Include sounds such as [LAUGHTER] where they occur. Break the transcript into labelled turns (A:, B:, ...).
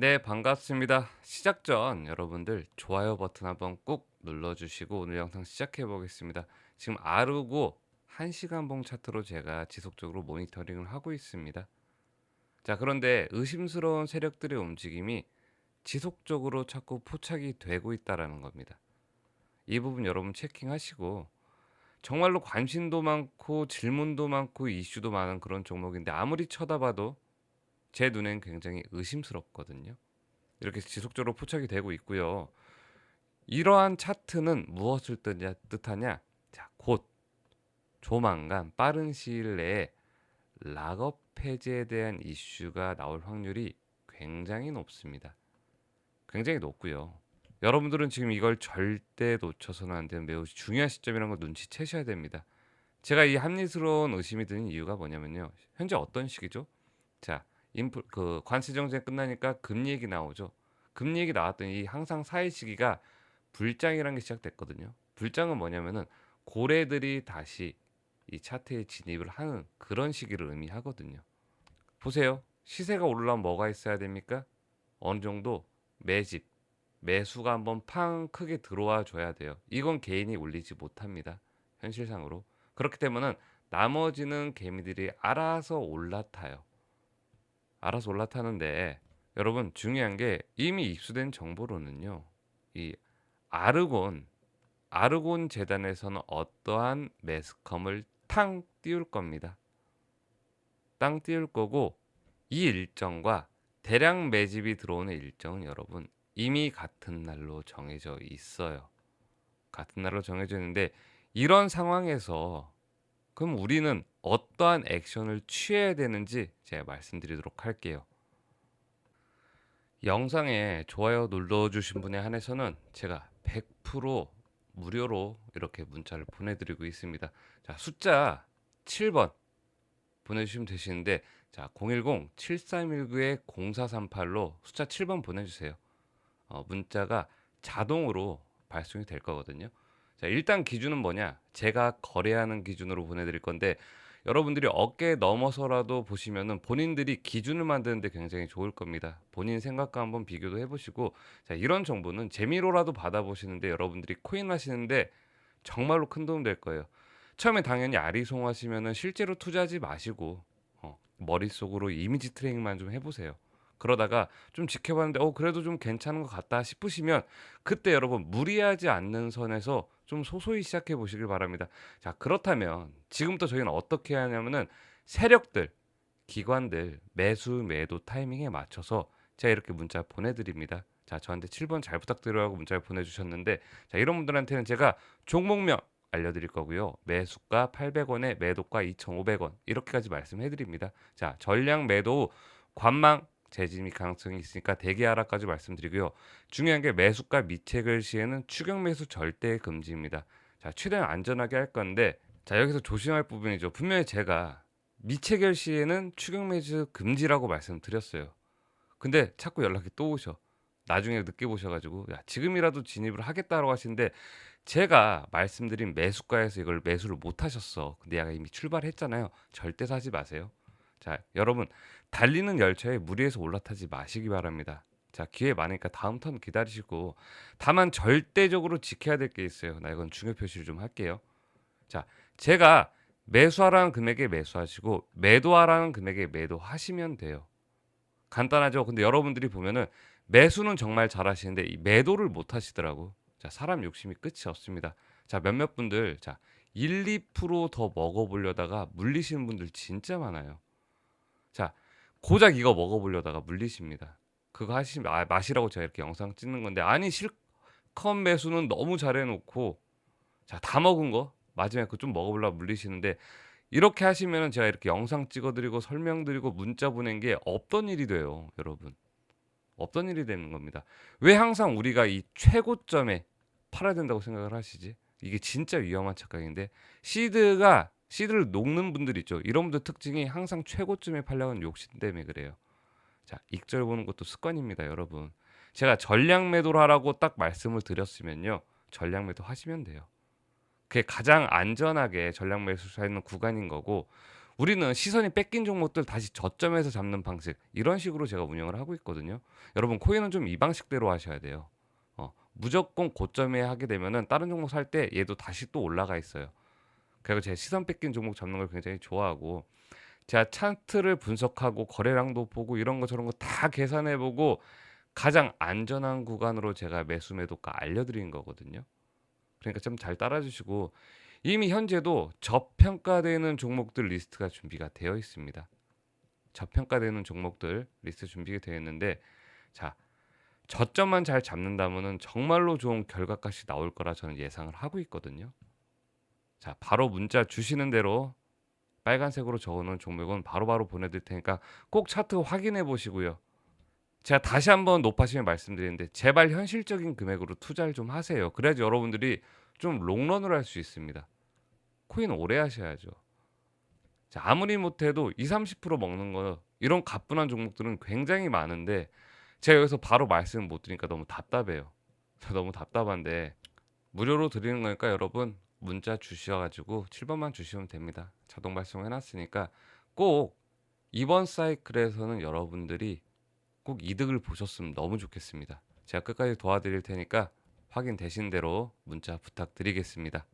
A: 네, 반갑습니다. 시작 전 여러분들 좋아요 버튼 한번 꾹 눌러주시고 오늘 영상 시작해 보겠습니다. 지금 아르고 1시간 봉 차트로 제가 지속적으로 모니터링을 하고 있습니다. 자, 그런데 의심스러운 세력들의 움직임이 지속적으로 자꾸 포착이 되고 있다라는 겁니다. 이 부분 여러분 체킹하시고 정말로 관심도 많고 질문도 많고 이슈도 많은 그런 종목인데 아무리 쳐다봐도 제 눈엔 굉장히 의심스럽거든요. 이렇게 지속적으로 포착이 되고 있고요. 이러한 차트는 무엇을 뜻하냐? 자, 곧 조만간 빠른 시일 내에 락업 폐지에 대한 이슈가 나올 확률이 굉장히 높습니다. 굉장히 높고요. 여러분들은 지금 이걸 절대 놓쳐서는 안 되는 매우 중요한 시점이라는 걸 눈치채셔야 됩니다. 제가 이 합리스러운 의심이 드는 이유가 뭐냐면요. 현재 어떤 시기죠? 자, 인플 그 관세 정책 끝나니까 금리 얘기 나오죠. 금리 얘기 나왔더니 항상 사이 시기가 불장이라는 게 시작됐거든요. 불장은 뭐냐면은 고래들이 다시 이 차트에 진입을 하는 그런 시기를 의미하거든요. 보세요. 시세가 올라면 뭐가 있어야 됩니까? 어느 정도 매집, 매수가 한번 팡 크게 들어와 줘야 돼요. 이건 개인이 올리지 못합니다. 현실상으로. 그렇기 때문에 나머지는 개미들이 알아서 올라타요. 알아서 올라타는데 여러분 중요한 게 이미 입수된 정보로는요. 이 아르곤 아르곤 재단에서는 어떠한 매스컴을 탕 띄울 겁니다. 땅 띄울 거고 이 일정과 대량 매집이 들어오는 일정은 여러분 이미 같은 날로 정해져 있어요. 같은 날로 정해져 있는데 이런 상황에서 그럼 우리는 어떠한 액션을 취해야 되는지 제가 말씀드리도록 할게요. 영상에 좋아요 눌러주신 분에 한해서는 제가 100% 무료로 이렇게 문자를 보내드리고 있습니다. 자, 숫자 7번 보내주시면 되시는데 자, 010-7319-0438로 숫자 7번 보내주세요. 어, 문자가 자동으로 발송이 될 거거든요. 자, 일단 기준은 뭐냐? 제가 거래하는 기준으로 보내드릴 건데 여러분들이 어깨 넘어서라도 보시면은 본인들이 기준을 만드는데 굉장히 좋을 겁니다. 본인 생각과 한번 비교도 해보시고 자, 이런 정보는 재미로라도 받아보시는데 여러분들이 코인 하시는데 정말로 큰 도움 될 거예요. 처음에 당연히 아리송 하시면은 실제로 투자하지 마시고 어, 머릿속으로 이미지 트레이닝만 좀 해보세요. 그러다가 좀 지켜봤는데 어 그래도 좀 괜찮은 것 같다 싶으시면 그때 여러분 무리하지 않는 선에서 좀 소소히 시작해 보시길 바랍니다. 자 그렇다면 지금부터 저희는 어떻게 하냐면은 세력들 기관들 매수 매도 타이밍에 맞춰서 제가 이렇게 문자 보내 드립니다. 자 저한테 7번 잘 부탁드려라고 문자를 보내 주셨는데 자 이런 분들한테는 제가 종목명 알려드릴 거고요. 매수가 800원에 매도가 2,500원 이렇게까지 말씀해 드립니다. 자 전량 매도 관망 재진입 가능성이 있으니까 대기하라까지 말씀드리고요. 중요한 게 매수가 미책을 시에는 추격 매수 절대 금지입니다. 자 최대한 안전하게 할 건데 자 여기서 조심할 부분이죠. 분명히 제가 미체결 시에는 추격 매수 금지라고 말씀드렸어요. 근데 자꾸 연락이 또 오셔. 나중에 늦게 보셔가지고 야 지금이라도 진입을 하겠다라고 하시는데 제가 말씀드린 매수가에서 이걸 매수를 못 하셨어. 근데 얘가 이미 출발했잖아요. 절대 사지 마세요. 자, 여러분 달리는 열차에 무리해서 올라타지 마시기 바랍니다. 자, 기회 많으니까 다음 턴 기다리시고 다만 절대적으로 지켜야 될 게 있어요. 나 이건 중요 표시를 좀 할게요. 자, 제가 매수하라는 금액에 매수하시고 매도하라는 금액에 매도하시면 돼요. 간단하죠. 근데 여러분들이 보면은 매수는 정말 잘하시는데 이 매도를 못 하시더라고. 자, 사람 욕심이 끝이 없습니다. 자, 몇몇 분들 자, 1, 2%더 먹어 보려다가 물리시는 분들 진짜 많아요. 자, 고작 이거 먹어보려다가 물리십니다. 그거 하시 아, 마시라고 제가 이렇게 영상 찍는 건데 아니 실컷 매수는 너무 잘해놓고 자 다 먹은 거 마지막에 그 좀 먹어보려고 물리시는데 이렇게 하시면은 제가 이렇게 영상 찍어드리고 설명드리고 문자 보낸 게 없던 일이 돼요, 여러분. 없던 일이 되는 겁니다. 왜 항상 우리가 이 최고점에 팔아야 된다고 생각을 하시지? 이게 진짜 위험한 착각인데 시드가 시드를 녹는 분들 있죠. 이런 분들 특징이 항상 최고점에 팔려는 욕심 때문에 그래요. 자, 익절 보는 것도 습관입니다, 여러분. 제가 전량 매도를 하라고 딱 말씀을 드렸으면요. 전량 매도 하시면 돼요. 그게 가장 안전하게 전량 매수할 수 있는 구간인 거고 우리는 시선이 뺏긴 종목들 다시 저점에서 잡는 방식 이런 식으로 제가 운영을 하고 있거든요. 여러분 코인은 좀 이 방식대로 하셔야 돼요. 어, 무조건 고점에 하게 되면은 다른 종목 살 때 얘도 다시 또 올라가 있어요. 그리고 제가 시선 뺏긴 종목 잡는 걸 굉장히 좋아하고 제가 차트를 분석하고 거래량도 보고 이런 거 저런 거 다 계산해 보고 가장 안전한 구간으로 제가 매수 매도가 알려드린 거거든요. 그러니까 좀 잘 따라주시고 이미 현재도 저평가되는 종목들 리스트가 준비가 되어 있습니다. 저평가되는 종목들 리스트 준비가 되어 있는데 자 저점만 잘 잡는다면은 정말로 좋은 결과값이 나올 거라 저는 예상을 하고 있거든요. 자 바로 문자 주시는 대로 빨간색으로 적어놓은 종목은 바로 바로 보내드릴 테니까 꼭 차트 확인해 보시고요. 제가 다시 한번 높아시면 말씀드리는데 제발 현실적인 금액으로 투자를 좀 하세요. 그래야지 여러분들이 좀 롱런을 할 수 있습니다. 코인 오래 하셔야죠. 자, 아무리 못해도 2, 30% 먹는 거 이런 가뿐한 종목들은 굉장히 많은데 제가 여기서 바로 말씀 못 드리니까 너무 답답해요. [LAUGHS] 너무 답답한데 무료로 드리는 거니까 여러분 문자 주셔가지고 7번만 주시면 됩니다. 자동 발송 해놨으니까 꼭 이번 사이클에서는 여러분들이 꼭 이득을 보셨으면 너무 좋겠습니다. 제가 끝까지 도와드릴 테니까 확인 되신 대로 문자 부탁드리겠습니다.